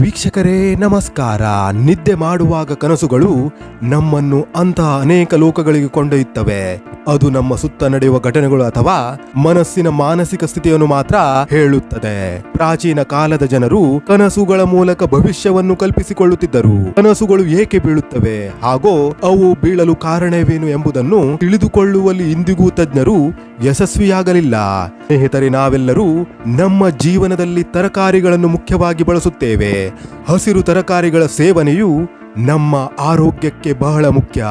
ವೀಕ್ಷಕರೇ, ನಮಸ್ಕಾರ. ನಿದ್ದೆ ಮಾಡುವಾಗ ಕನಸುಗಳು ನಮ್ಮನ್ನು ಅಂತಹ ಅನೇಕ ಲೋಕಗಳಿಗೆ ಕೊಂಡೊಯ್ಯುತ್ತವೆ. ಅದು ನಮ್ಮ ಸುತ್ತ ನಡೆಯುವ ಘಟನೆಗಳು ಅಥವಾ ಮನಸ್ಸಿನ ಮಾನಸಿಕ ಸ್ಥಿತಿಯನ್ನು ಮಾತ್ರ ಹೇಳುತ್ತದೆ. ಪ್ರಾಚೀನ ಕಾಲದ ಜನರು ಕನಸುಗಳ ಮೂಲಕ ಭವಿಷ್ಯವನ್ನು ಕಲ್ಪಿಸಿಕೊಳ್ಳುತ್ತಿದ್ದರು. ಕನಸುಗಳು ಏಕೆ ಬೀಳುತ್ತವೆ? ಹಾಗೂ ಅವು ಬೀಳಲು ಕಾರಣವೇನು ಎಂಬುದನ್ನು ತಿಳಿದುಕೊಳ್ಳುವಲ್ಲಿ ಇಂದಿಗೂ ತಜ್ಞರು ಯಶಸ್ವಿಯಾಗಲಿಲ್ಲ. ಸ್ನೇಹಿತರೆ, ನಾವೆಲ್ಲರೂ ನಮ್ಮ ಜೀವನದಲ್ಲಿ ತರಕಾರಿಗಳನ್ನು ಮುಖ್ಯವಾಗಿ ಬಳಸುತ್ತೇವೆ. ಹಸಿರು ತರಕಾರಿಗಳ ಸೇವನೆಯು ನಮ್ಮ ಆರೋಗ್ಯಕ್ಕೆ ಬಹಳ ಮುಖ್ಯ.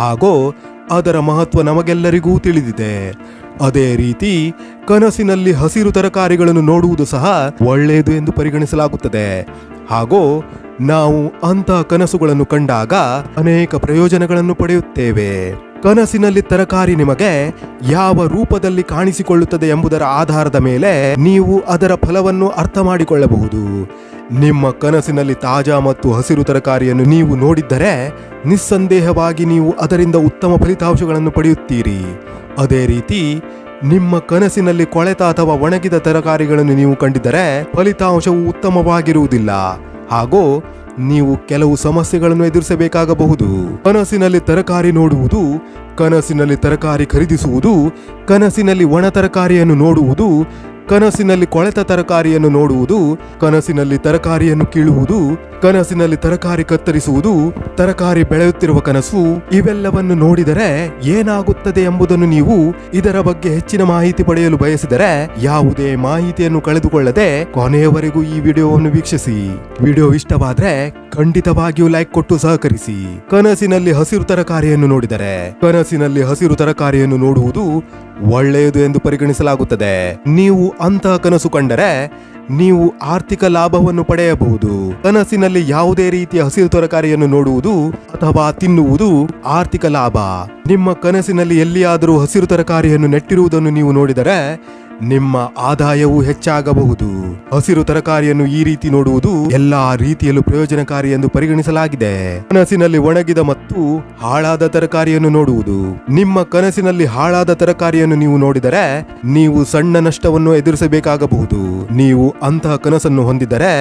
ಹಾಗೂ ಅದರ ಮಹತ್ವ ನಮಗೆಲ್ಲರಿಗೂ ತಿಳಿದಿದೆ. ಅದೇ ರೀತಿ ಕನಸಿನಲ್ಲಿ ಹಸಿರು ತರಕಾರಿಗಳನ್ನು ನೋಡುವುದು ಸಹ ಒಳ್ಳೆಯದು ಎಂದು ಪರಿಗಣಿಸಲಾಗುತ್ತದೆ. ಹಾಗೂ ನಾವು ಅಂತಹ ಕನಸುಗಳನ್ನು ಕಂಡಾಗ ಅನೇಕ ಪ್ರಯೋಜನಗಳನ್ನು ಪಡೆಯುತ್ತೇವೆ. ಕನಸಿನಲ್ಲಿ ತರಕಾರಿ ನಿಮಗೆ ಯಾವ ರೂಪದಲ್ಲಿ ಕಾಣಿಸಿಕೊಳ್ಳುತ್ತದೆ ಎಂಬುದರ ಆಧಾರದ ಮೇಲೆ ನೀವು ಅದರ ಫಲವನ್ನು ಅರ್ಥ ಮಾಡಿಕೊಳ್ಳಬಹುದು. ನಿಮ್ಮ ಕನಸಿನಲ್ಲಿ ತಾಜಾ ಮತ್ತು ಹಸಿರು ತರಕಾರಿಯನ್ನು ನೀವು ನೋಡಿದ್ದರೆ ನಿಸ್ಸಂದೇಹವಾಗಿ ನೀವು ಅದರಿಂದ ಉತ್ತಮ ಫಲಿತಾಂಶಗಳನ್ನು ಪಡೆಯುತ್ತೀರಿ. ಅದೇ ರೀತಿ ನಿಮ್ಮ ಕನಸಿನಲ್ಲಿ ಕೊಳೆತ ಅಥವಾ ಒಣಗಿದ ತರಕಾರಿಗಳನ್ನು ನೀವು ಕಂಡಿದ್ದರೆ ಫಲಿತಾಂಶವು ಉತ್ತಮವಾಗಿರುವುದಿಲ್ಲ. ಹಾಗೂ ನೀವು ಕೆಲವು ಸಮಸ್ಯೆಗಳನ್ನು ಎದುರಿಸಬೇಕಾಗಬಹುದು. ಕನಸಿನಲ್ಲಿ ತರಕಾರಿ ನೋಡುವುದು ಕನಸಿನಲ್ಲಿ ತರಕಾರಿ ಖರೀದಿಸುವುದು ಕನಸಿನಲ್ಲಿ ಒಣ ತರಕಾರಿಯನ್ನು ನೋಡುವುದು ಕನಸಿನಲ್ಲಿ ಕೊಳೆತ ತರಕಾರಿಯನ್ನು ನೋಡುವುದು, ಕನಸಿನಲ್ಲಿ ತರಕಾರಿಯನ್ನು ಕೀಳುವುದು, ಕನಸಿನಲ್ಲಿ ತರಕಾರಿ ಕತ್ತರಿಸುವುದು, ತರಕಾರಿ ಬೆಳೆಯುತ್ತಿರುವ ಕನಸು, ಇವೆಲ್ಲವನ್ನು ನೋಡಿದರೆ ಏನಾಗುತ್ತದೆ ಎಂಬುದನ್ನು ನೀವು ಇದರ ಬಗ್ಗೆ ಹೆಚ್ಚಿನ ಮಾಹಿತಿ ಪಡೆಯಲು ಬಯಸಿದರೆ ಯಾವುದೇ ಮಾಹಿತಿಯನ್ನು ಕಳೆದುಕೊಳ್ಳದೆ ಕೊನೆಯವರೆಗೂ ಈ ವಿಡಿಯೋವನ್ನು ವೀಕ್ಷಿಸಿ. ವಿಡಿಯೋ ಇಷ್ಟವಾದ್ರೆ ಖಂಡಿತವಾಗಿಯೂ ಲೈಕ್ ಕೊಟ್ಟು ಸಹಕರಿಸಿ. ಕನಸಿನಲ್ಲಿ ಹಸಿರು ತರಕಾರಿಯನ್ನು ನೋಡಿದರೆ, ಕನಸಿನಲ್ಲಿ ಹಸಿರು ತರಕಾರಿಯನ್ನು ನೋಡುವುದು ಒಳ್ಳೆಯದು ಎಂದು ಪರಿಗಣಿಸಲಾಗುತ್ತದೆ. ನೀವು ಅಂತಹ ಕನಸು ಕಂಡರೆ ನೀವು ಆರ್ಥಿಕ ಲಾಭವನ್ನು ಪಡೆಯಬಹುದು. ಕನಸಿನಲ್ಲಿ ಯಾವುದೇ ರೀತಿಯ ಹಸಿರು ತರಕಾರಿಯನ್ನು ನೋಡುವುದು ಅಥವಾ ತಿನ್ನುವುದು ಆರ್ಥಿಕ ಲಾಭ. ನಿಮ್ಮ ಕನಸಿನಲ್ಲಿ ಎಲ್ಲಿಯಾದರೂ ಹಸಿರು ತರಕಾರಿಯನ್ನು ನೆಟ್ಟಿರುವುದನ್ನು ನೀವು ನೋಡಿದರೆ ನಿಮ್ಮ ಆದಾಯವೂ ಹೆಚ್ಚಾಗಬಹುದು. ಹಸಿರು ತರಕಾರಿಯನ್ನು ಈ ರೀತಿ ನೋಡುವುದು ಎಲ್ಲಾ ರೀತಿಯಲ್ಲೂ ಪ್ರಯೋಜನಕಾರಿ ಎಂದು ಪರಿಗಣಿಸಲಾಗಿದೆ. ಕನಸಿನಲ್ಲಿ ಒಣಗಿದ ಮತ್ತು ಹಾಳಾದ ತರಕಾರಿಯನ್ನು ನೋಡುವುದು. ನಿಮ್ಮ ಕನಸಿನಲ್ಲಿ ಹಾಳಾದ ತರಕಾರಿಯನ್ನು ನೀವು ನೋಡಿದರೆ ನೀವು ಸಣ್ಣ ನಷ್ಟವನ್ನು ಎದುರಿಸಬೇಕಾಗಬಹುದು. ನೀವು ಅಂತಹ ಕನಸನ್ನು ಹೊಂದಿದರೆ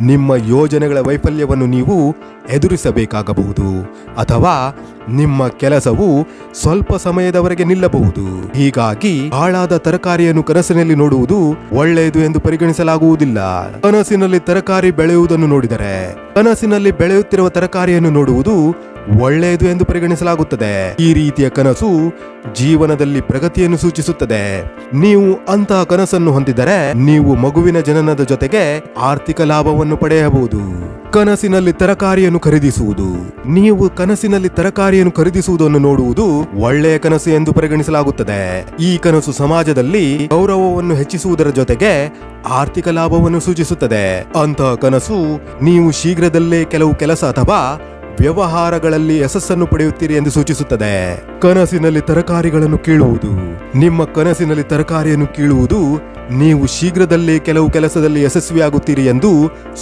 ನಿಮ್ಮ ಯೋಜನೆಗಳ ವೈಫಲ್ಯವನ್ನು ನೀವು ಎದುರಿಸಬೇಕಾಗಬಹುದು. ಅಥವಾ ನಿಮ್ಮ ಕೆಲಸವು ಸ್ವಲ್ಪ ಸಮಯದವರೆಗೆ ನಿಲ್ಲಬಹುದು. ಹೀಗಾಗಿ ಹಾಳಾದ ತರಕಾರಿಯನ್ನು ಕನಸಿನಲ್ಲಿ ನೋಡುವುದು ಒಳ್ಳೆಯದು ಎಂದು ಪರಿಗಣಿಸಲಾಗುವುದಿಲ್ಲ. ಕನಸಿನಲ್ಲಿ ತರಕಾರಿ ಬೆಳೆಯುವುದನ್ನು ನೋಡಿದರೆ, ಕನಸಿನಲ್ಲಿ ಬೆಳೆಯುತ್ತಿರುವ ತರಕಾರಿಯನ್ನು ನೋಡುವುದು ಒಳ್ಳೆಯದು ಎಂದು ಪರಿಗಣಿಸಲಾಗುತ್ತದೆ. ಈ ರೀತಿಯ ಕನಸು ಜೀವನದಲ್ಲಿ ಪ್ರಗತಿಯನ್ನು ಸೂಚಿಸುತ್ತದೆ. ನೀವು ಅಂತಹ ಕನಸನ್ನು ಹೊಂದಿದರೆ, ನೀವು ಮಗುವಿನ ಜನನದ ಜೊತೆಗೆ ಆರ್ಥಿಕ ಲಾಭವನ್ನು ಪಡೆಯಬಹುದು. ಕನಸಿನಲ್ಲಿ ತರಕಾರಿಯನ್ನು ಖರೀದಿಸುವುದು. ನೀವು ಕನಸಿನಲ್ಲಿ ತರಕಾರಿಯನ್ನು ಖರೀದಿಸುವುದನ್ನು ನೋಡುವುದು ಒಳ್ಳೆಯ ಕನಸು ಎಂದು ಪರಿಗಣಿಸಲಾಗುತ್ತದೆ. ಈ ಕನಸು ಸಮಾಜದಲ್ಲಿ ಗೌರವವನ್ನು ಹೆಚ್ಚಿಸುವುದರ ಜೊತೆಗೆ ಆರ್ಥಿಕ ಲಾಭವನ್ನು ಸೂಚಿಸುತ್ತದೆ. ಅಂತಹ ಕನಸು ನೀವು ಶೀಘ್ರದಲ್ಲೇ ಕೆಲವು ಕೆಲಸ ಅಥವಾ ವ್ಯವಹಾರಗಳಲ್ಲಿ ಯಶಸ್ಸನ್ನು ಪಡೆಯುತ್ತೀರಿ ಎಂದು ಸೂಚಿಸುತ್ತದೆ. ಕನಸಿನಲ್ಲಿ ತರಕಾರಿಗಳನ್ನು ಕೀಳುವುದು. ನಿಮ್ಮ ಕನಸಿನಲ್ಲಿ ತರಕಾರಿಯನ್ನು ಕೀಳುವುದು ನೀವು ಶೀಘ್ರದಲ್ಲೇ ಕೆಲವು ಕೆಲಸದಲ್ಲಿ ಯಶಸ್ವಿಯಾಗುತ್ತೀರಿ ಎಂದು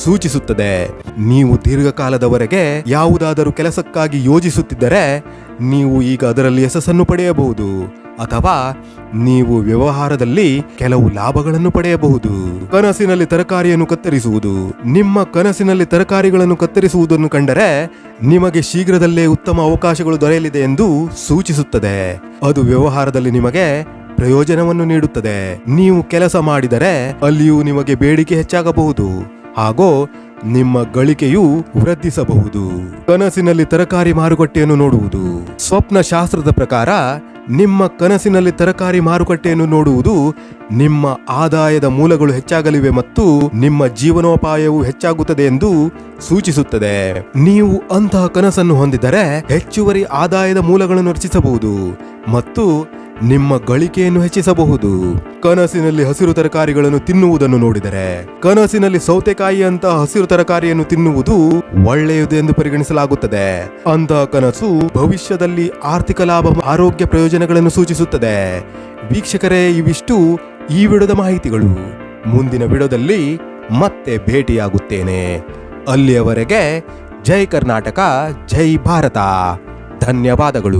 ಸೂಚಿಸುತ್ತದೆ. ನೀವು ದೀರ್ಘಕಾಲದವರೆಗೆ ಯಾವುದಾದರೂ ಕೆಲಸಕ್ಕಾಗಿ ಯೋಜಿಸುತ್ತಿದ್ದರೆ ನೀವು ಈಗ ಅದರಲ್ಲಿ ಯಶಸ್ಸನ್ನು ಪಡೆಯಬಹುದು. ಅಥವಾ ನೀವು ವ್ಯವಹಾರದಲ್ಲಿ ಕೆಲವು ಲಾಭಗಳನ್ನು ಪಡೆಯಬಹುದು. ಕನಸಿನಲ್ಲಿ ತರಕಾರಿಯನ್ನು ಕತ್ತರಿಸುವುದು. ನಿಮ್ಮ ಕನಸಿನಲ್ಲಿ ತರಕಾರಿಗಳನ್ನು ಕತ್ತರಿಸುವುದನ್ನು ಕಂಡರೆ ನಿಮಗೆ ಶೀಘ್ರದಲ್ಲೇ ಉತ್ತಮ ಅವಕಾಶಗಳು ದೊರೆಯಲಿದೆ ಎಂದು ಸೂಚಿಸುತ್ತದೆ. ಅದು ವ್ಯವಹಾರದಲ್ಲಿ ನಿಮಗೆ ಪ್ರಯೋಜನವನ್ನು ನೀಡುತ್ತದೆ. ನೀವು ಕೆಲಸ ಮಾಡಿದರೆ ಅಲ್ಲಿಯೂ ನಿಮಗೆ ಬೇಡಿಕೆ ಹೆಚ್ಚಾಗಬಹುದು. ಹಾಗೂ ನಿಮ್ಮ ಗಳಿಕೆಯು ವೃದ್ಧಿಸಬಹುದು. ಕನಸಿನಲ್ಲಿ ತರಕಾರಿ ಮಾರುಕಟ್ಟೆಯನ್ನು ನೋಡುವುದು. ಸ್ವಪ್ನ ಶಾಸ್ತ್ರದ ಪ್ರಕಾರ ನಿಮ್ಮ ಕನಸಿನಲ್ಲಿ ತರಕಾರಿ ಮಾರುಕಟ್ಟೆಯನ್ನು ನೋಡುವುದು ನಿಮ್ಮ ಆದಾಯದ ಮೂಲಗಳು ಹೆಚ್ಚಾಗಲಿವೆ ಮತ್ತು ನಿಮ್ಮ ಜೀವನೋಪಾಯವು ಹೆಚ್ಚಾಗುತ್ತದೆ ಎಂದು ಸೂಚಿಸುತ್ತದೆ. ನೀವು ಅಂತಹ ಕನಸನ್ನು ಹೊಂದಿದರೆ ಹೆಚ್ಚುವರಿ ಆದಾಯದ ಮೂಲಗಳನ್ನು ರಚಿಸಬಹುದು ಮತ್ತು ನಿಮ್ಮ ಗಳಿಕೆಯನ್ನು ಹೆಚ್ಚಿಸಬಹುದು. ಕನಸಿನಲ್ಲಿ ಹಸಿರು ತರಕಾರಿಗಳನ್ನು ತಿನ್ನುವುದನ್ನು ನೋಡಿದರೆ, ಕನಸಿನಲ್ಲಿ ಸೌತೆಕಾಯಿಯಂತಹ ಹಸಿರು ತರಕಾರಿಯನ್ನು ತಿನ್ನುವುದು ಒಳ್ಳೆಯದು ಎಂದು ಪರಿಗಣಿಸಲಾಗುತ್ತದೆ. ಅಂತಹ ಕನಸು ಭವಿಷ್ಯದಲ್ಲಿ ಆರ್ಥಿಕ ಲಾಭ, ಆರೋಗ್ಯ ಪ್ರಯೋಜನಗಳನ್ನು ಸೂಚಿಸುತ್ತದೆ. ವೀಕ್ಷಕರೇ, ಇವಿಷ್ಟು ಈ ವಿಡದ ಮಾಹಿತಿಗಳು. ಮುಂದಿನ ವಿಡದಲ್ಲಿ ಮತ್ತೆ ಭೇಟಿಯಾಗುತ್ತೇನೆ. ಅಲ್ಲಿಯವರೆಗೆ ಜೈ ಕರ್ನಾಟಕ, ಜೈ ಭಾರತ. ಧನ್ಯವಾದಗಳು.